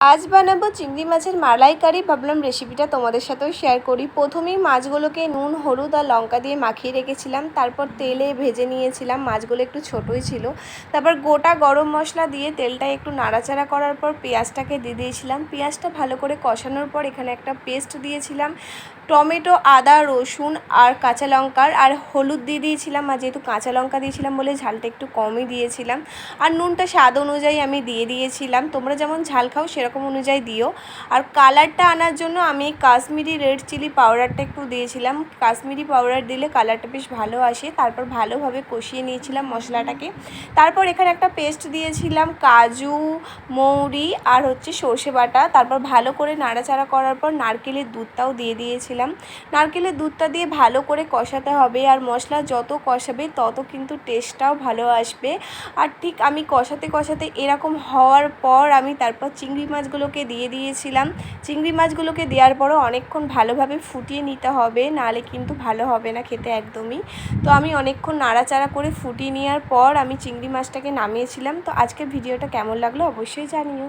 আজ বানাবো চিংড়ি মাছের মালাইকারি ভাবলাম রেসিপিটা তোমাদের সাথেও শেয়ার করি। প্রথমেই মাছগুলোকে নুন, হলুদ আর লঙ্কা দিয়ে মাখিয়ে রেখেছিলাম। তারপর তেলে ভেজে নিয়েছিলাম, মাছগুলো একটু ছোটোই ছিল। তারপর গোটা গরম মশলা দিয়ে তেলটা একটু নাড়াচাড়া করার পর পেঁয়াজটাকে দিয়ে দিয়েছিলাম। পেঁয়াজটা ভালো করে কষানোর পর এখানে একটা পেস্ট দিয়েছিলাম। টমেটো, আদা, রসুন আর কাঁচা লঙ্কার আর হলুদ দিয়ে দিয়েছিলাম। আর যেহেতু কাঁচা লঙ্কা দিয়েছিলাম বলে ঝালটা একটু কমই দিয়েছিলাম। আর নুনটা স্বাদ অনুযায়ী আমি দিয়ে দিয়েছিলাম। তোমরা যেমন ঝাল খাও সেরকম অনুযায়ী দিও। আর কালারটা আনার জন্য আমি কাশ্মীরি রেড চিলি পাউডারটা একটু দিয়েছিলাম। কাশ্মীরি পাউডার দিলে কালারটা বেশ ভালো আসে। তারপর ভালোভাবে কষিয়ে নিয়েছিলাম মশলাটাকে। তারপর এখানে একটা পেস্ট দিয়েছিলাম, কাজু, মৌরি আর হচ্ছে সর্ষে বাটা। তারপর ভালো করে নাড়াচাড়া করার পর নারকেলের দুধটাও দিয়ে দিয়েছিলাম। নারকেলের দুধটা দিয়ে ভালো করে কষাতে হবে আর মশলা যত কষাবে তত কিন্তু টেস্টটাও ভালো আসবে। আর ঠিক আমি কষাতে কষাতে এরকম হওয়ার পর আমি তারপর চিংড়ি মাছগুলোকে দিয়ে দিয়েছিলাম। চিংড়ি মাছগুলোকে দেওয়ার পরও অনেকক্ষণ ভালোভাবে ফুটিয়ে নিতে হবে নাহলে কিন্তু ভালো হবে না খেতে একদমই। তো আমি অনেকক্ষণ নাড়াচাড়া করে ফুটিয়ে নেওয়ার পর আমি চিংড়ি মাছটাকে নামিয়েছিলাম। তো আজকের ভিডিওটা কেমন লাগল অবশ্যই জানিও।